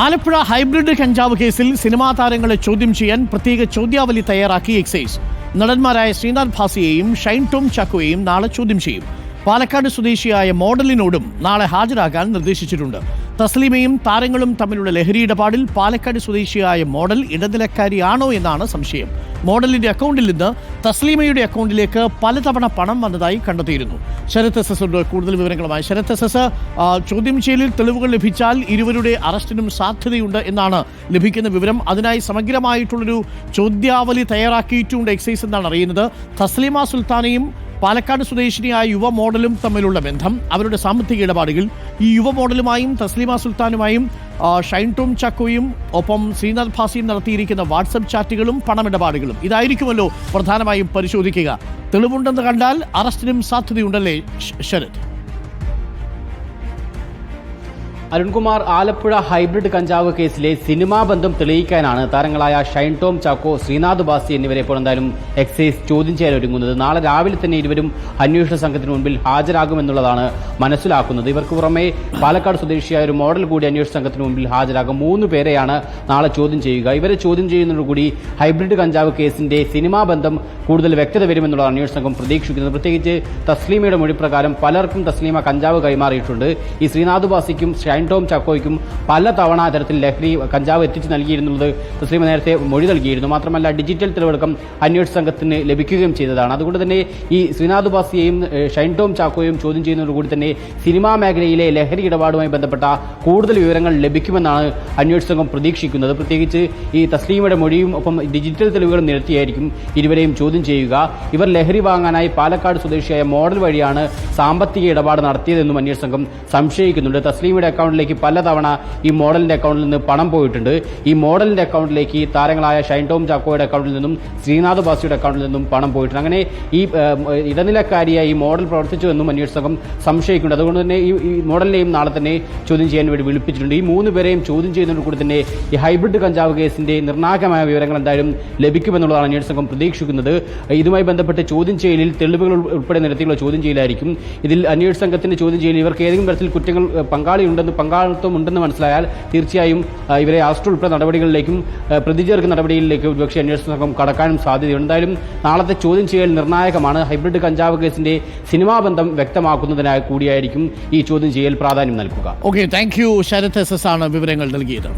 Alappuzha hybrid കഞ്ചാവ് കേസിൽ cinema താരങ്ങളെ ചോദ്യം ചെയ്യാൻ പ്രത്യേക ചോദ്യാവലി തയ്യാറാക്കി എക്സൈസ്. നടന്മാരായ ശ്രീനാഥ് ഭാസിയെയും ഷൈൻ ടോം ചാക്കോയെയും നാളെ ചോദ്യം ചെയ്യും. പാലക്കാട് സ്വദേശിയായ മോഡലിനോടും നാളെ ഹാജരാകാൻ നിർദ്ദേശിച്ചിട്ടുണ്ട്. തസ്ലീമയും താരങ്ങളും തമ്മിലുള്ള ലഹരി ഇടപാടിൽ പാലക്കാട് സ്വദേശിയായ മോഡൽ ഇടനിലക്കാരിയാണോ എന്നാണ് സംശയം. മോഡലിന്റെ അക്കൗണ്ടിൽ നിന്ന് തസ്ലീമയുടെ അക്കൗണ്ടിലേക്ക് പലതവണ പണം വന്നതായി കണ്ടെത്തിയിരുന്നു. ശരത് എസ് എസ് കൂടുതൽ വിവരങ്ങളുമായി ശരത് എസ് എസ് ചോദ്യം ചെയ്യലിൽ തെളിവുകൾ ലഭിച്ചാൽ ഇരുവരുടെ അറസ്റ്റിനും സാധ്യതയുണ്ട് എന്നാണ് ലഭിക്കുന്ന വിവരം. അതിനായി സമഗ്രമായിട്ടുള്ളൊരു ചോദ്യാവലി തയ്യാറാക്കിയിട്ടുണ്ട് എക്സൈസ് എന്നാണ് അറിയുന്നത്. തസ്ലീമ സുൽത്താനയും പാലക്കാട് സ്വദേശിനിയായ യുവ മോഡലും തമ്മിലുള്ള ബന്ധം. അവരുടെ സാമ്പത്തിക ഇടപാടുകൾ ഈ യുവ മോഡലുമായും തസ്ലീമ സുൽത്താനുമായും ഷൈൻ ടോം ചക്കോയും ഒപ്പം ശ്രീനാഥ് ഭാസിയും നടത്തിയിരിക്കുന്ന വാട്സപ്പ് ചാറ്റുകളും പണമിടപാടുകളും ഇതായിരിക്കുമല്ലോ പ്രധാനമായും പരിശോധിക്കുക. തെളിവുണ്ടെന്ന് കണ്ടാൽ അറസ്റ്റിനും സാധ്യതയുണ്ടല്ലേ ശരത്? അരുൺകുമാർ ആലപ്പുഴ ഹൈബ്രിഡ് കഞ്ചാവ് കേസിലെ സിനിമാ ബന്ധം തെളിയിക്കാനാണ് താരങ്ങളായ ഷൈൻ ടോം ചാക്കോ ശ്രീനാഥ് ബാസി എന്നിവരെ ഇപ്പോൾ എന്തായാലും എക്സൈസ് ചോദ്യം ചെയ്യാൻ ഒരുങ്ങുന്നത് നാളെ രാവിലെ തന്നെ ഇരുവരും അന്വേഷണ സംഘത്തിന് മുൻപിൽ ഹാജരാകുമെന്നുള്ളതാണ് മനസ്സിലാക്കുന്നത്. ഇവർക്ക് പുറമെ പാലക്കാട് സ്വദേശിയായ ഒരു മോഡൽ കൂടി അന്വേഷണ സംഘത്തിന് മുൻപിൽ ഹാജരാകും. മൂന്ന് പേരെയാണ് നാളെ ചോദ്യം ചെയ്യുക. ഇവരെ ചോദ്യം ചെയ്യുന്നതോടുകൂടി ഹൈബ്രിഡ് കഞ്ചാവ് കേസിന്റെ സിനിമാ ബന്ധം കൂടുതൽ വ്യക്തത വരുമെന്നുള്ളതാണ് അന്വേഷണ സംഘം പ്രതീക്ഷിക്കുന്നത്. പ്രത്യേകിച്ച് തസ്ലീമയുടെ മൊഴി പ്രകാരം പലർക്കും തസ്ലീമ കഞ്ചാവ് കൈമാറിയിട്ടുണ്ട്. ഈ ശ്രീനാഥ് ബാസിക്കും ഷൈൻ ടോം ചാക്കോയ്ക്കും പല തവണ അത്തരത്തിൽ ലഹരി കഞ്ചാവ് എത്തിച്ചു നൽകിയിരുന്നുള്ളത് തസ്ലീമ നേരത്തെ മൊഴി നൽകിയിരുന്നു. മാത്രമല്ല ഡിജിറ്റൽ തെളിവെടുക്കം അന്വേഷണ സംഘത്തിന് ലഭിക്കുകയും ചെയ്തതാണ്. അതുകൊണ്ട് തന്നെ ഈ ശ്രീനാഥ് ബാസിയെയും ഷൈൻ ടോം ചാക്കോയും ചോദ്യം ചെയ്യുന്നതോടുകൂടി തന്നെ സിനിമാ മേഖലയിലെ ലഹരി ഇടപാടുമായി ബന്ധപ്പെട്ട കൂടുതൽ വിവരങ്ങൾ ലഭിക്കുമെന്നാണ് അന്വേഷണ സംഘം പ്രതീക്ഷിക്കുന്നത്. പ്രത്യേകിച്ച് ഈ തസ്ലീമയുടെ മൊഴിയും ഒപ്പം ഡിജിറ്റൽ തെളിവുകളും നിരത്തിയായിരിക്കും ഇരുവരെയും ചോദ്യം ചെയ്യുക. ഇവർ ലഹരി വാങ്ങാനായി പാലക്കാട് സ്വദേശിയായ മോഡൽ വഴിയാണ് സാമ്പത്തിക ഇടപാട് നടത്തിയതെന്നും അന്വേഷണ സംഘം സംശയിക്കുന്നുണ്ട്. തസ്ലീമയുടെ അക്കൗണ്ടിലേക്ക് പലതവണ ഈ മോഡലിന്റെ അക്കൗണ്ടിൽ നിന്ന് പണം പോയിട്ടുണ്ട്. ഈ മോഡലിന്റെ അക്കൗണ്ടിലേക്ക് താരങ്ങളായ ഷൈൻ ടോം ചാക്കോയുടെ അക്കൗണ്ടിൽ നിന്നും ശ്രീനാഥ് ബാസിയുടെ അക്കൗണ്ടിൽ നിന്നും പണം പോയിട്ടുണ്ട്. അങ്ങനെ ഈ ഇടനിലക്കാരിയായി ഈ മോഡൽ പ്രവർത്തിച്ചു എന്നും അന്വേഷണ സംഘം സംശയിക്കുന്നുണ്ട്. അതുകൊണ്ട് തന്നെ ഈ മോഡലിനെയും നാളെ തന്നെ ചോദ്യം ചെയ്യാൻ വേണ്ടി വിളിപ്പിച്ചിട്ടുണ്ട്. ഈ മൂന്ന് പേരെയും ചോദ്യം ചെയ്യുന്നതോട് കൂടി തന്നെ ഈ ഹൈബ്രിഡ് കഞ്ചാവ് കേസിന്റെ നിർണായകമായ വിവരങ്ങൾ എന്തായാലും ലഭിക്കുമെന്നുള്ളതാണ് അന്വേഷണ സംഘം പ്രതീക്ഷിക്കുന്നത്. ഇതുമായി ബന്ധപ്പെട്ട് ചോദ്യം ചെയ്യലിൽ തെളിവുകൾ ഉൾ- ഉൾപ്പെടെ നിരത്തിയുള്ള ചോദ്യം ചെയ്യലായിരിക്കും. ഇതിൽ അന്വേഷണ സംഘത്തിന്റെ ചോദ്യം ചെയ്യലിൽ ഇവർക്ക് ഏതെങ്കിലും തരത്തിൽ കുറ്റങ്ങൾ ഏഹ്, പങ്കാളിയുണ്ടെന്ന് പങ്കാളിത്തം ഉണ്ടെന്ന് മനസ്സിലായാൽ തീർച്ചയായും ഇവരെ അറസ്റ്റ് ഉൾപ്പെടെ നടപടികളിലേക്കും പ്രതിചേർക്ക് നടപടികളിലേക്കും ഒരുപക്ഷെ അന്വേഷണ സംഘം കടക്കാനും സാധ്യതയുണ്ട്. എന്തായാലും നാളത്തെ ചോദ്യം ചെയ്യൽ നിർണായകമാണ്. ഹൈബ്രിഡ് കഞ്ചാവ് കേസിന്റെ സിനിമാ ബന്ധം വ്യക്തമാക്കുന്നതിനായി കൂടിയായിരിക്കും ഈ ചോദ്യം ചെയ്യൽ പ്രാധാന്യം നൽകുക. Okay thank you Sarath S S ആണ് വിവരങ്ങൾ നൽകിയത്.